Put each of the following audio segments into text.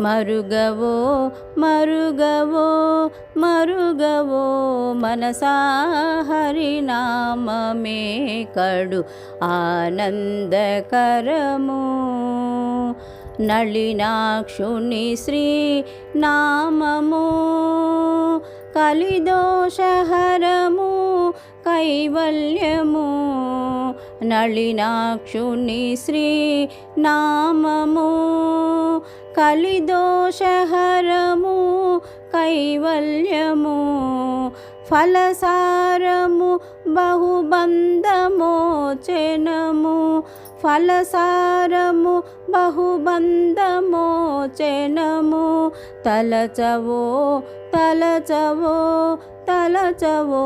మరుగవో మరుగవో మరుగవో మనసా హరినామమే కడు ఆనందకరము. నళినాక్షుని శ్రీ నామము కలిదోషహరము కైవల్యము. నళినాక్షుని శ్రీ నామము కలిదోషహరము కైవల్యము ఫలసారము బహుబంధమోచనము ఫలసారము బహుబంధమోచనము తలచవో తలచవో తలచవో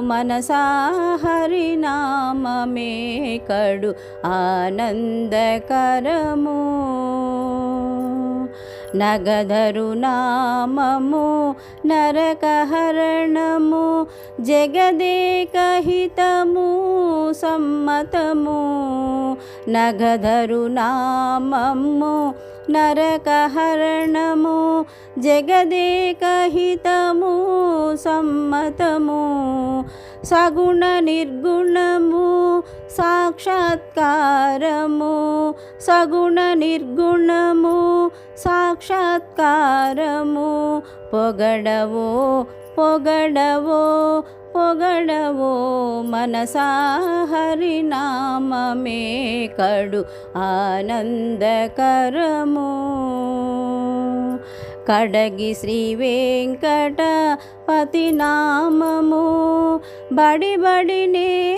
మనసా హరినామమే కడు ఆనందకరము. నగధరు నామము నరకహరణము జగదేకహితము సమ్మతము. నగధరు నామము నరకహరణము జగదేకహితము సమ్మతము. సగుణ నిర్గుణము సాక్షాత్కారము. సగుణ నిర్గుణము సాక్షాత్కారము పొగడవో పొగడవో పొగడవో మనసా హరినామమే కడు ఆనందకరము. కడగి శ్రీ వెంకట నామము బడి బడినే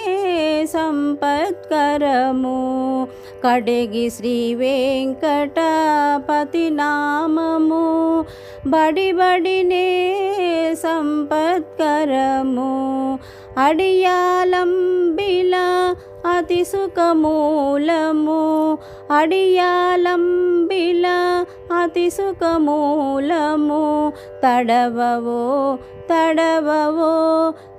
సంపత్కరము. కడగి శ్రీ వెంకటపతి నామము. బడి బడినే సంపత్కరము. అడియాలంబిల అతి సుఖమూలము. అడియాలంబిల అతి సుఖమూలము. తడవవో తడవవో